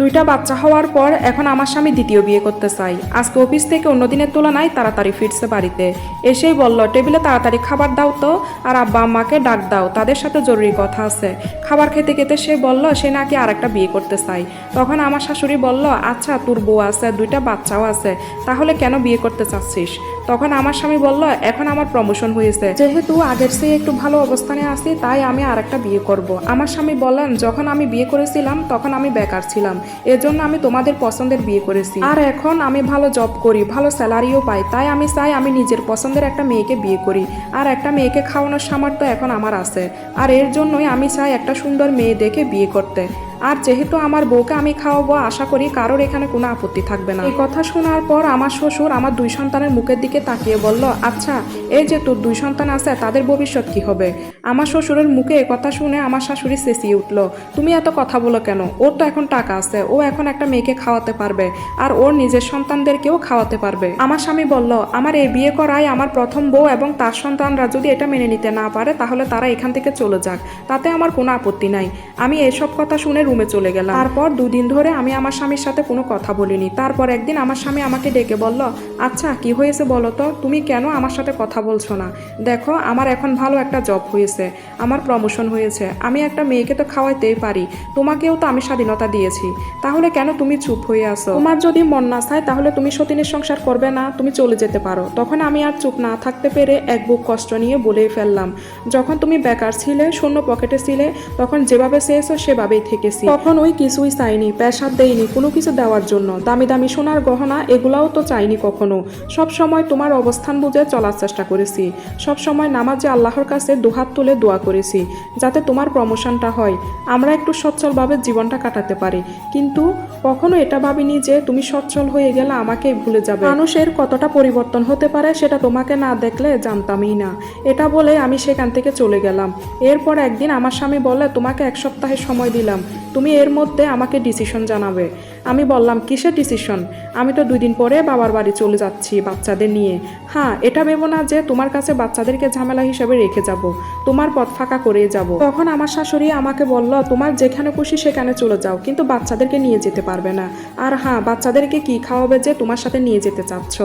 দুইটা বাচ্চা হওয়ার পর এখন আমার স্বামী দ্বিতীয় বিয়ে করতে চাই আজকে অফিস থেকে অন্য দিনের তুলনায় তাড়াতাড়ি ফিরছে বাড়িতে। এসেই বলল, টেবিলে তাড়াতাড়ি খাবার দাও তো, আর আব্বা আম্মাকে ডাক দাও, তাদের সাথে জরুরি কথা আছে। খাবার খেতে খেতে সে বলল, সে নাকি আরেকটা বিয়ে করতে চাই তখন আমার শাশুড়ি বলল আচ্ছা তোর বউ আছে, দুইটা বাচ্চাও আছে, তাহলে কেন বিয়ে করতে চাচ্ছিস? তখন আমার স্বামী বলল, এখন আমার প্রমোশন হয়েছে। যেহেতু আগের চেয়ে একটু ভালো অবস্থানে আছি, তাই আমি আরেকটা বিয়ে করব। আমার স্বামী বললেন, যখন আমি বিয়ে করেছিলাম, তখন আমি বেকার ছিলাম। এজন্য আমি তোমাদের পছন্দের বিয়ে করেছি। আর এখন আমি ভালো জব করি, ভালো স্যালারিও পাই, তাই আমি চাই আমি নিজের পছন্দের একটা মেয়েকে বিয়ে করি। আর একটা মেয়েকে খাওয়ানোর সামর্থ্য এখন আমার আছে। আর এর জন্যই আমি চাই একটা সুন্দর মেয়ে দেখে বিয়ে করতে। আর যেহেতু আমার বউকে আমি খাওয়াবো, আশা করি কারোর এখানে কোনো আপত্তি থাকবে না। এই কথা শোনার পর আমার শ্বশুর আমার দুই সন্তানের মুখের দিকে তাকিয়ে বলল আচ্ছা এই যে তোর দুই সন্তান আছে, তাদের ভবিষ্যৎ কি হবে? আমার শ্বশুরের মুখে এ কথা শুনে আমার শাশুড়ি চেঁচিয়ে উঠল, তুমি এত কথা বলো কেন? ওর তো এখন টাকা আছে, ও এখন একটা মেয়েকে খাওয়াতে পারবে, আর ওর নিজের সন্তানদেরকেও খাওয়াতে পারবে। আমার স্বামী বলল, আমার এই বিয়ে করায় আমার প্রথম বউ এবং তার সন্তানরা যদি এটা মেনে নিতে না পারে, তাহলে তারা এখান থেকে চলে যাক, তাতে আমার কোনো আপত্তি নাই। আমি এসব কথা শুনে রুমে চলে গেলাম। তারপর দুদিন ধরে আমি আমার স্বামীর সাথে কোনো কথা বলিনি। তারপর একদিন আমার স্বামী আমাকে ডেকে বলল আচ্ছা কি হয়েছে বলো তো? তুমি কেন আমার সাথে কথা বলছো না? দেখো, আমার এখন ভালো একটা জব হয়েছে। আমার প্রমোশন হয়েছে। আমি একটা মেয়েকে তো খাওয়াইতেই পারি। তোমাকেও তো আমি স্বাধীনতা দিয়েছি। তাহলে কেন তুমি চুপ হয়ে আসো তোমার যদি মন না চায়, তাহলে তুমি সতীনের সংসার করবে না। তুমি চলে যেতে পারো। তখন আমি আর চুপ না থাকতে পেরে এক বুক কষ্ট নিয়ে বলেই ফেললাম। যখন তুমি বেকার ছিলে, শূন্য পকেটে ছিলে, তখন যেভাবে চেয়েছো, সেভাবেই থেকেছি তখন ওই কিছুই চাইনি পেশার দেইনি, কোনো কিছু দেওয়ার জন্য। দামি দামি সোনার গহনা, এগুলাও তো চাইনি কখনো। সব সময় তোমার অবস্থান বুঝে চলার চেষ্টা করেছি। সব সময় নামাজে আল্লাহর কাছে দুহাত তুলে দোয়া করেছি, যাতে তোমার প্রমোশনটা হয়। আমরা একটু সচ্ছলভাবে জীবনটা কাটাতে পারি। কিন্তু কখনো এটা ভাবিনি যে তুমি সচ্ছল হয়ে গেলে আমাকেই ভুলে যাবে। মানুষের কতটা পরিবর্তন হতে পারে সেটা তোমাকে না দেখলে জানতামই না। এটা বলে আমি সেখান থেকে চলে গেলাম। এরপর একদিন আমার স্বামী বলে, তোমাকে এক সপ্তাহের সময় দিলাম। তুমি এর মধ্যে আমাকে ডিসিশন জানাবে। আমি বললাম, কিসের ডিসিশন আমি তো দুই দিন পরে বাবার বাড়ি চলে যাচ্ছি বাচ্চাদের নিয়ে। হ্যাঁ এটা ভেবো না যে তোমার কাছে বাচ্চাদেরকে ঝামেলা হিসেবে রেখে যাব। তোমার পথ ফাঁকা করে যাব। তখন আমার শাশুড়ি আমাকে বলল, তোমার যেখানে খুশি সেখানে চলে যাও, কিন্তু বাচ্চাদেরকে নিয়ে যেতে পারবে না। আর হ্যাঁ বাচ্চাদেরকে কি খাওয়াবে যে তোমার সাথে নিয়ে যেতে চাচ্ছ?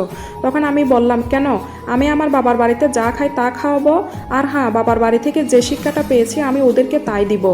তখন আমি বললাম, কেন? আমি আমার বাবার বাড়িতে যা খাই তা খাওয়াবো। আর হ্যাঁ বাবার বাড়ি থেকে যে শিক্ষাটা পেয়েছি আমি ওদেরকে তাই দিব।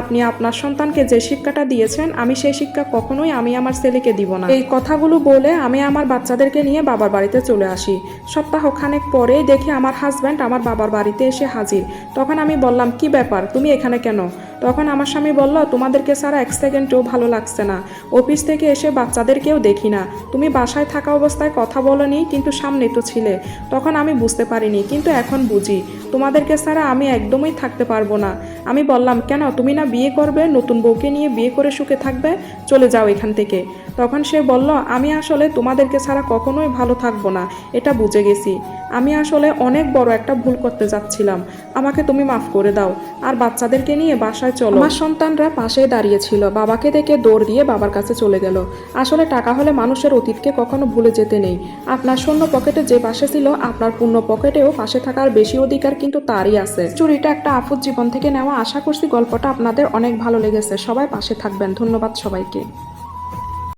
আপনি আপনার সন্তানকে যে শিক্ষাটা দিয়েছেন, আমি সেই শিক্ষা কখনোই আমি আমার ছেলেকে দিব না। এই কথাগুলো বলে আমি আমার বাচ্চাদেরকে নিয়ে বাবার বাড়িতে চলে আসি। সপ্তাহখানেক পরে দেখি আমার হাজব্যান্ড আমার বাবার বাড়িতে এসে হাজির। তখন আমি বললাম, কি ব্যাপার? তুমি এখানে কেন? তখন আমার স্বামী বলল, তোমাদেরকে সারা এক সেকেন্ডও ভালো লাগছে না। অফিস থেকে এসে বাচ্চাদেরকেও দেখি না। তুমি বাসায় থাকা অবস্থায় কথা বলনি, কিন্তু সামনে তো ছিলে। তখন আমি বুঝতে পারিনি, কিন্তু এখন বুঝি। তোমাদেরকে ছাড়া আমি একদমই থাকতে পারব না। আমি বললাম, কেন? তুমি না বিয়ে করবে? নতুন বউকে নিয়ে বিয়ে করে সুখে থাকবে? চলে যাও এখান থেকে। তখন সে বলল, আমি আসলে তোমাদেরকে ছাড়া কখনোই ভালো থাকব না। এটা বুঝে গেছি। আমি আসলে অনেক বড় একটা ভুল করতে যাচ্ছিলাম। আমাকে তুমি মাফ করে দাও। আর বাচ্চাদেরকে নিয়ে বাসায় চলো। আমার সন্তানরা পাশে দাঁড়িয়েছিল বাবাকে দেখে দৌড় দিয়ে বাবার কাছে চলে গেল। আসলে টাকা হলে মানুষের অতীতকে কখনো ভুলে যেতে নেই। আপনার শূন্য পকেটে যে পাশে ছিল, আপনার পূর্ণ পকেটেও পাশে থাকার বেশি অধিকার কিন্তু তারই আছে। চুরিটা একটা আফুত জীবন থেকে নেওয়া আশা করছি গল্পটা আপনাদের অনেক ভালো লেগেছে। সবাই পাশে থাকবেন। ধন্যবাদ সবাইকে।